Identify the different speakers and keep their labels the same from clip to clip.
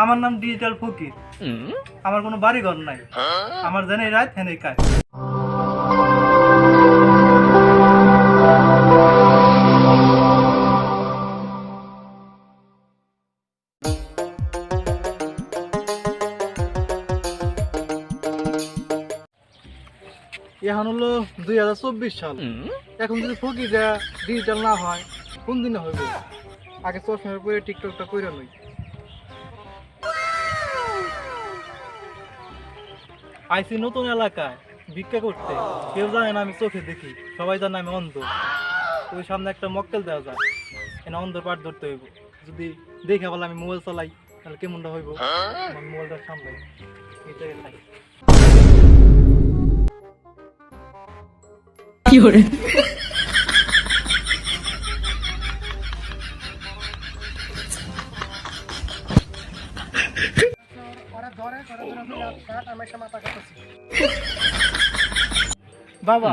Speaker 1: আমার নাম ডিজিটাল ফকির। আমার কোনো বাড়ি ঘর নাই। আমার জানে রাত, হেনে কাজ। এখন হলো দুই হাজার চব্বিশ সাল। এখন যদি ফকিরটা ডিজিটাল না হয়, কোন দিনে হইব আগে চশমার পরে টিকটকটা করে লই। আইসি নতুন এলাকায় ভিক্ষা করতে। কেউ জানে না, আমি চোখে দেখি। সবাই জানে আমি অন্ধ। ওই সামনে একটা মক্কেল দেওয়া যায়। এনে অন্ধর পাট ধরতে হইব। যদি দেখে বলে আমি মোবাইল চালাই, তাহলে কেমনটা হইব? আমার মোবাইলটা সামলাই এটাই নাই বাবা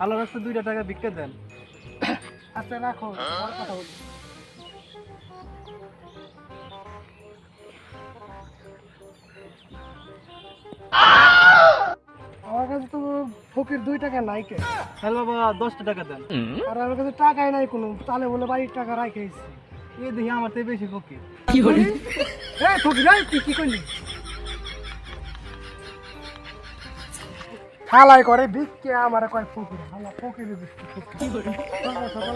Speaker 1: আল্লাহ রাস্তা দুইটা টাকা দেন। আচ্ছা রাখো কথা বলি
Speaker 2: আমার কাছে তো ফকির দুই টাকা নাই কে
Speaker 1: তাহলে বাবা দশটা টাকা দেন।
Speaker 2: আর আমার কাছে টাকাই নাই কোনো। তাহলে বলে বাড়ির টাকা রাখাইছি
Speaker 1: এই দেখি আমার থেকে বেশি ফকির।
Speaker 2: এই ফকির এই তুই কি করলি? হালাই করে, বিক্কে আমার কয়, ফকির, হালা, ফকির বিক্কি কি করে সকাল সকাল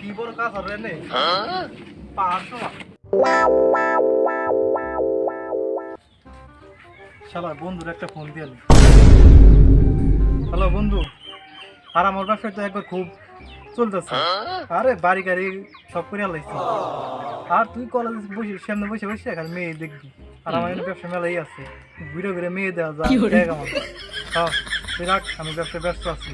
Speaker 1: কি বড় কাজ হবে নে? পাঁচশো। শালা, বন্ধুর একটা আরে বাড়ি গাড়ি সব করে লাইছি। আর তুই কলেজ বসে সামনে বসে বসে খালি মেয়ে দেখবি। আর আমার এখানে ব্যবসা মেলাই আছে। ঘুরে ঘুরে মেয়ে দেওয়া যায় দেখ আমার হ্যাঁ তুই রাখ আমি ব্যবসা ব্যস্ত আছি।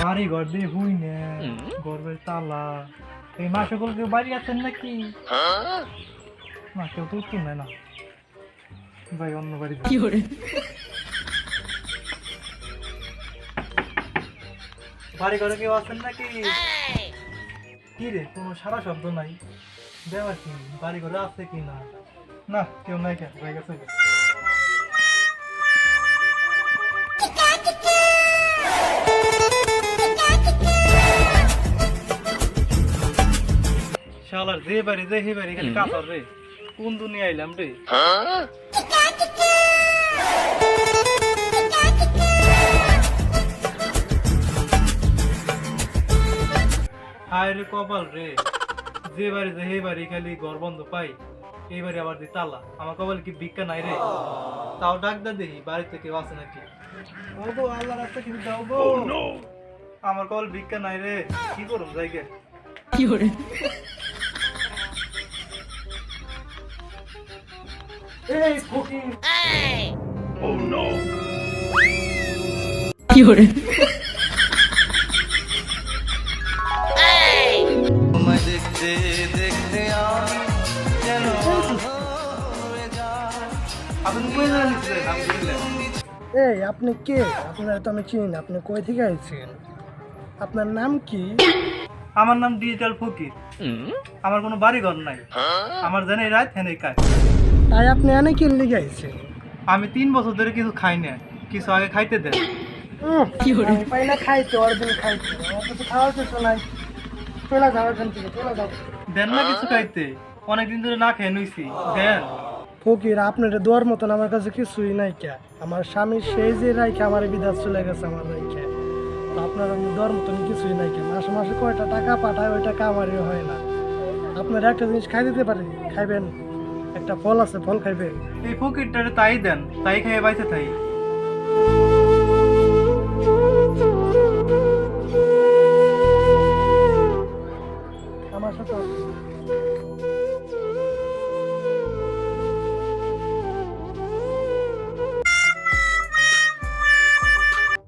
Speaker 1: বাড়ি ঘর দিয়ে হুই না গর্বের তালা। এই মা সকল কেউ বাড়ি আছেন নাকি? না কেউ তো উত্তর নেয় না। ভাই অন্য বাড়ি যাই। বাড়ি ঘরে কেউ আছেন নাকি? কি রে কোনো সারা শব্দ নাই। দেওয়া কি বাড়ি ঘরে আছে কি না? না কেউ নাই কেন? হয়ে গেছে। শালার যে বাড়ি যে হে বাড়ি খালি কাঁচার রে। কোন দুনিয়া আইলাম রে? হায় রে কপাল রে। যে বাড়ি যে হে বাড়ি খালি ঘর বন্ধ পাই এই বাড়ি আবার দি তালা। আমার কপাল কি ভিক্ষা নাই রে? তাও ডাক দা দেখি বাড়িতে কেউ আছে নাকি? ও গো আল্লাহ রাস্তা কিছু দাও গো। আমার কপাল ভিক্ষা নাই রে। কি করুম জায়গা এই ফকির আপনি
Speaker 2: এই আপনি কে? আপনার তো আমি চিনি না। আপনি কই থেকে আইছেন? আপনার নাম কি?
Speaker 1: আমার নাম ডিজিটাল ফকির। আমার কোনো বাড়ি ঘর নাই আমার জানে রাত হেনে কাজ।
Speaker 2: তাই আপনি এনে কি লিগে আইছেন।
Speaker 1: আমি তিন বছর ধরে কিছু খাই না কিছু আগে খাইতে দেন।
Speaker 2: কি করে পাই না খাইতে অরিজিন খাইতে। আমার কিছু খাওয়ার কিছু নাই চলে যাও এখান থেকে চলে যাও।
Speaker 1: দেন না কিছু খাইতে। অনেকদিন ধরে না খেয়ে নইছি। দেন।
Speaker 2: ফকির আপনার দোয়ার মতন আমার কাছে কিছুই নাই কে। আমার স্বামী সেই যে রাইখে আমার বিদাত চলে গেছে আমার রাইখে। তো আপনার দোয়ার মতন কিছুই নাই কে। মাসে মাসে কয়টা টাকা পাঠায় ওই টাকা আমারই হয় না। আপনার একটা জিনিস খাই দিতে পারি? খাইবেন? একটা ফল আছে ফল খাইবেন
Speaker 1: এই ফকিরটারে তাই দেন তাই খাইয়ে বাইতে তাই
Speaker 2: আমার সাথে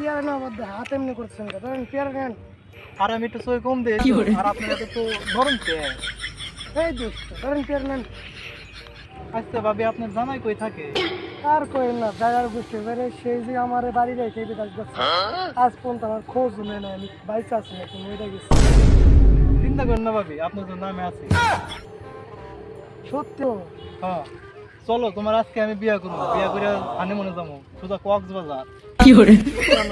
Speaker 2: পেয়ারা না বাদ হাত এমনি করছেন ধরেন পেয়ারা নেন।
Speaker 1: আর আমি একটু সই কম দিই আর আপনার তো ধরুন
Speaker 2: এই দুষ্ট ধরেন পেয়ারা নেন।
Speaker 1: আচ্ছা ভাবি আপনার জামাই কই থাকে?
Speaker 2: আর কই না জায়গার বুঝতে পারে সেই যে আমার বাড়ি রেখে বিকাশ করছে আজ পর্যন্ত আমার খোঁজ নেই না আমি বাইচে আছি না তুমি এটা গেছি।
Speaker 1: চিন্তা করেন না ভাবি আপনার তো নামে আছে।
Speaker 2: সত্যি?
Speaker 1: হ্যাঁ। চলো তোমার আজকে আমি বিয়া করব। বিয়া করে হানিমুনে যাব। শুধু কক্সবাজার।
Speaker 2: কেন